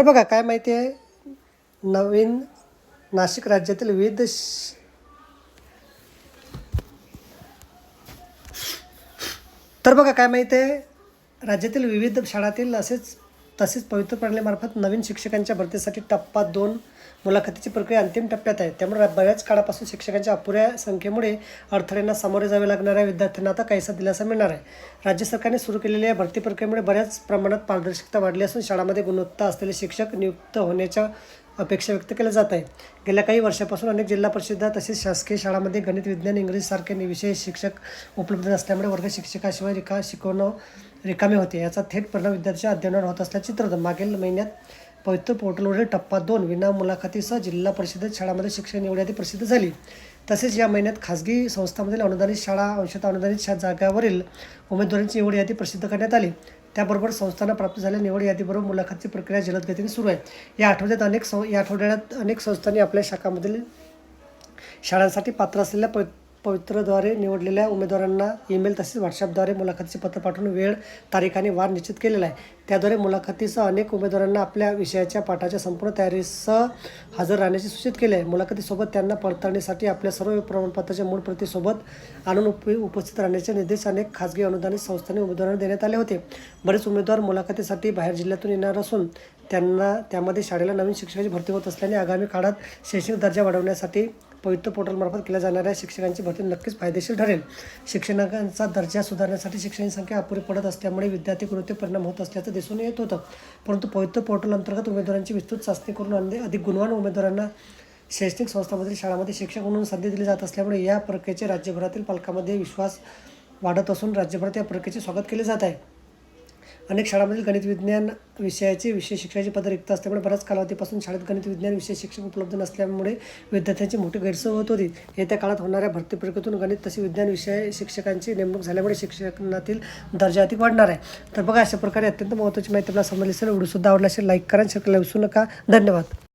तर बघा काय माहिती आहे? नवीन नाशिक राज्यातील विविध तर बघा काय माहिती आहे? राज्यातील विविध शाळातील असेच तसेच पवित्र प्रणालीमार्फत नवीन शिक्षकांच्या भरतीसाठी टप्पा दोन मुलाखतीची प्रक्रिया अंतिम टप्प्यात आहे. त्यामुळे बऱ्याच काळापासून शिक्षकांच्या अपुऱ्या संख्येमुळे अडथळ्यांना सामोरे जावे लागणाऱ्या विद्यार्थ्यांना आता काहीसा दिलासा मिळणार आहे? राज्य सरकारने सुरू केलेल्या या भरती प्रक्रियेमुळे बऱ्याच प्रमाणात पारदर्शकता वाढली असून शाळांमध्ये गुणवत्ता असलेले शिक्षक नियुक्त होण्याच्या अपेक्षा व्यक्त केल्या जात आहे गेल्या काही वर्षापासून अनेक जिल्हा परिषदा तसेच शासकीय शाळांमध्ये गणित विज्ञान इंग्रजीसारखे विषय शिक्षक उपलब्ध नसल्यामुळे वर्ग शिक्षकाशिवाय रिका शिकवणं रिकामे होते. याचा थेट परिणाम विद्यार्थ्यांच्या अध्ययनावर होत असल्याचे चित्र मागील महिन्यात पवित्र पोर्टलवरील टप्पा दोन विना मुलाखतीसह जिल्हा परिषदेत शाळांमध्ये शिक्षण निवड यादी प्रसिद्ध झाली. तसेच या महिन्यात खाजगी संस्थांमधील अनुदानित शाळा अंशतः अनुदानित शा जागावरील उमेदवारांची निवड यादी प्रसिद्ध करण्यात आली. त्याबरोबर संस्थांना प्राप्त झालेल्या निवड यादीबरोबर मुलाखतीची प्रक्रिया जलद गतीने सुरू आहे. या आठवड्यात अनेक सं या आठवड्यात अनेक संस्थांनी आपल्या शाखामधील शाळांसाठी पात्र असलेल्या प पवित्रद्वारे निवडलेल्या उमेदवारांना ईमेल तसेच व्हॉट्सअपद्वारे मुलाखतीचे पत्र पाठवून वेळ तारीख आणि वार निश्चित केलेला आहे. त्याद्वारे मुलाखतीसह अनेक उमेदवारांना आपल्या विषयाच्या पाठाच्या संपूर्ण तयारीसह हजर राहण्याचे सूचित केले आहे. मुलाखतीसोबत त्यांना पडताळणीसाठी आपल्या सर्व प्रमाणपत्राच्या मूळ प्रतीसोबत आणून उप उपस्थित राहण्याचे निर्देश अनेक खाजगी अनुदानित संस्थांनी उमेदवारांना देण्यात आले होते. बरेच उमेदवार मुलाखतीसाठी बाहेर जिल्ह्यातून येणार असून त्यांना त्यामध्ये शाळेला नवीन शिक्षकाची भरती होत असल्याने आगामी काळात शैक्षणिक दर्जा वाढवण्यासाठी पवित्र पोर्टलमार्फत केल्या जाणाऱ्या शिक्षकांची भरती नक्कीच फायदेशीर ठरेल. शिक्षणाचा दर्जा सुधारण्यासाठी शिक्षण संख्या अपुरी पडत असल्यामुळे विद्यार्थी गुणवत्तेवर परिणाम होत असल्याचं दिसून येत होतं. परंतु पवित्र पोर्टल अंतर्गत उमेदवारांची विस्तृत चाचणी करून आणले. अधिक गुणवान उमेदवारांना शैक्षणिक संस्थांमधील शाळांमध्ये शिक्षक म्हणून संधी दिली जात असल्यामुळे या प्रक्रियेचे राज्यभरातील पालकांमध्ये विश्वास वाढत असून राज्यभरात या प्रक्रियेचे स्वागत केले जात आहे. अनेक शाळांमधील गणित विज्ञान विषयाचे विषय शिक्षणाची पदं रिक्त असल्यामुळे बऱ्याच कालावधीपासून शाळेत गणित विज्ञान विषय शिक्षक उपलब्ध नसल्यामुळे विद्यार्थ्यांची मोठी गैरसोय होत होती. येत्या काळात होणाऱ्या भरती प्रक्रियेतून गणित तसे विज्ञान विषय शिक्षकांची नेमणूक झाल्यामुळे शिक्षणातील दर्जा अधिक वाढणार आहे. तर बघा अशा प्रकारे अत्यंत महत्त्वाची माहिती आपल्याला समजली असेल व्हिडिओसुद्धा आवडला असेल लाईक करा शेअर विसरू नका. धन्यवाद.